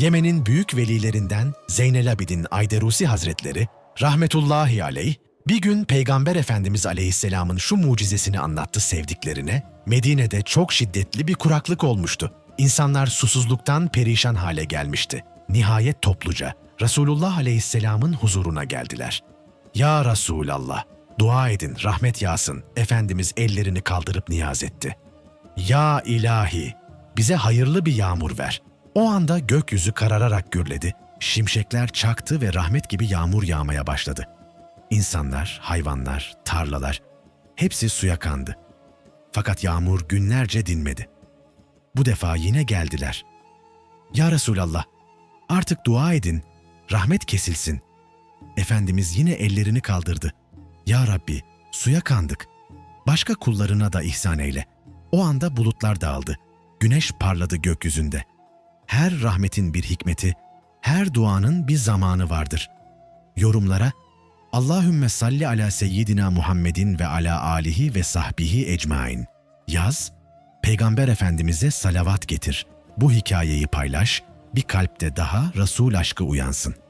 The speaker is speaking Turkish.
Yemen'in büyük velilerinden Zeynel Abidin Ayderusi Hazretleri rahmetullahi aleyh bir gün Peygamber Efendimiz Aleyhisselam'ın şu mucizesini anlattı sevdiklerine. Medine'de çok şiddetli bir kuraklık olmuştu. İnsanlar susuzluktan perişan hale gelmişti. Nihayet topluca Resulullah Aleyhisselam'ın huzuruna geldiler. Ya Resulallah, dua edin, rahmet yağsın. Efendimiz ellerini kaldırıp niyaz etti. Ya ilahi, bize hayırlı bir yağmur ver. O anda gökyüzü karararak gürledi. Şimşekler çaktı ve rahmet gibi yağmur yağmaya başladı. İnsanlar, hayvanlar, tarlalar hepsi suya kandı. Fakat yağmur günlerce dinmedi. Bu defa yine geldiler. Ya Resulallah, artık dua edin, rahmet kesilsin. Efendimiz yine ellerini kaldırdı. Ya Rabbi, suya kandık. Başka kullarına da ihsan eyle. O anda bulutlar dağıldı. Güneş parladı gökyüzünde. Her rahmetin bir hikmeti, her duanın bir zamanı vardır. Yorumlara Allahümme salli ala seyyidina Muhammedin ve ala alihi ve sahbihi ecmain. Yaz, Peygamber Efendimiz'e salavat getir. Bu hikayeyi paylaş, bir kalpte daha Resul aşkı uyansın.''